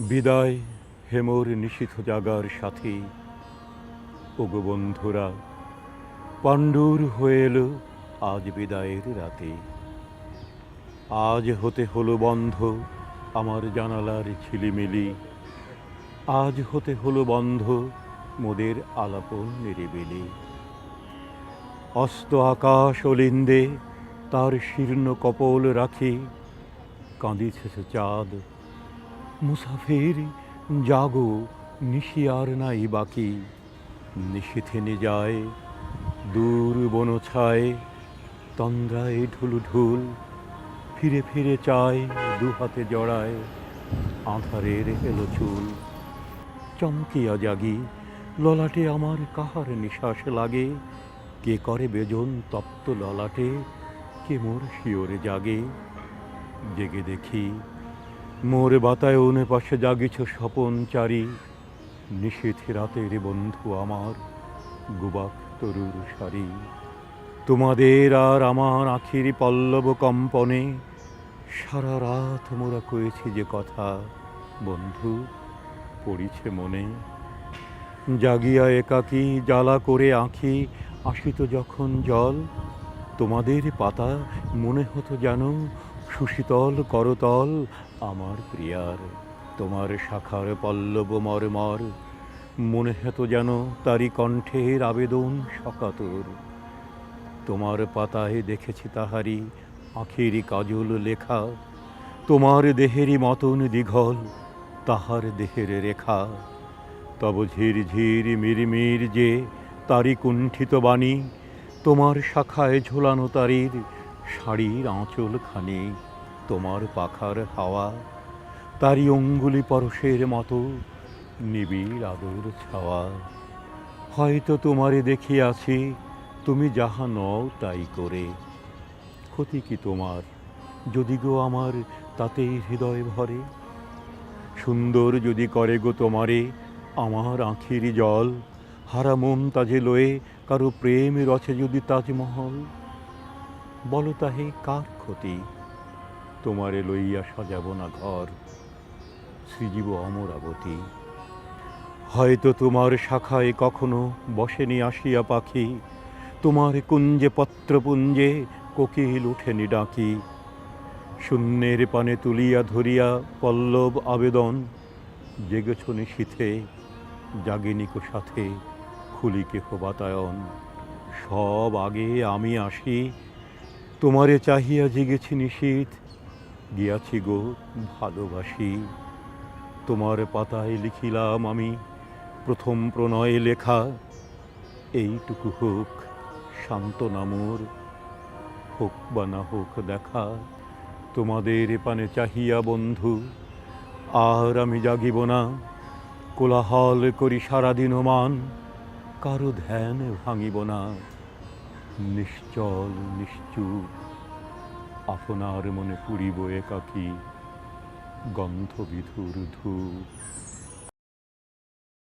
বিদায় হেমর নিশীথ জাগার সাথে। ওগো বন্ধুরা, পাণ্ডুর হয়ে এলো আজ বিদায়ের রাতে। আজ হতে হলো বন্ধ আমার জানালার ঝিলিমিলি। আজ হতে হলো বন্ধ মোদের আলাপন নিরিবিলি। অস্ত আকাশ অলিন্দে তার শীর্ণ কপল রাখি। কাঁদিছে চাঁদ মুসাফির, জাগো নিশি আর নাই বাকি। নিশিথিনে যায় দূর বন ছায় তন্দ্রায় ঢুল ঢুল ফিরে ফিরে চায় দু হাতে জড়ায়, আঁধারের এলো চুল। চমকিয়া জাগি, ললাটে আমার কাহার নিশ্বাস লাগে? কে করে বেজন তপ্ত ললাটে, কে মোর শিওরে জাগে? জেগে দেখি মোর বাতায়নে পাশে জাগিছ স্বপন চারি। নিশীথ রাতের বন্ধু আমার, গুবাক তরুর সারি। তোমাদের আর আমার আখির পল্লব কম্পনে, সারা রাত মোরা কয়েছি যে কথা, বন্ধু, পড়িছে মনে। জাগিয়া একাকী জ্বালা করে আঁখি আসিত যখন জল, তোমাদের পাতা মনে হতো যেন সুশীতল করতল, আমার প্রিয়ার, তোমার শাখার পল্লব মরমর। মনে হতো যেন তারি কণ্ঠের আবেদন সকাতর। তোমার পাতায় দেখেছি তাহারি আখেরি কাজল লেখা। তোমার দেহেরই মতন দীঘল তাহার দেহের রেখা। তব ঝির ঝির মিরমির যে তারি কুণ্ঠিত বাণী, তোমার শাখায় ঝোলানো তারির শাড়ির আঁচল খানি তোমার পাখার হাওয়া তারি অঙ্গুলি পরশের মতো নিবিড় আদর ছাওয়া। হয়তো তোমারে দেখিয়াছি, তুমি যাহা নও তাই করে। ক্ষতি কি তোমার? যদি গো আমার, তাতেই হৃদয় ভরে। সুন্দর যদি করে গো তোমারে, আমার আঁখির জল হারা মন তাজে লয়ে কারও প্রেম রচে যদি তাজমহল। বলো তাহে, কার ক্ষতি? তোমারে লইয়া সাজাব না ঘর শ্রীজীব অমরাবতী হয়তো তোমার শাখায় কখনো বসেনি আসিয়া পাখি, তোমার কুঞ্জে পত্রপুঞ্জে কোকিল উঠেনি ডাকি। শূন্যের পানে তুলিয়া ধরিয়া পল্লব আবেদন, জেগেছ নিশীথে জাগিনিক সাথে খুলি খুলিকে বাতায়ন। সব আগে আমি আসি তোমারে চাহিয়া জেগেছি নিশীথ গিয়াছি গো, ভালোবাসি। তোমার পাতায় লিখিলাম আমি প্রথম প্রণয়ে লেখা। এইটুকু হোক, সান্ত্বনা মোর। হোক বা না হোক দেখা, তোমাদের পানে চাহিয়া বন্ধু। আর আমি জাগিব না, কোলাহল করি সারাদিন মান। কারও ধ্যান ভাঙিব না। নিশ্চল নিশ্চুপ আপনার মনে পুরিব একাকী গন্ধবিধুর ধূপ।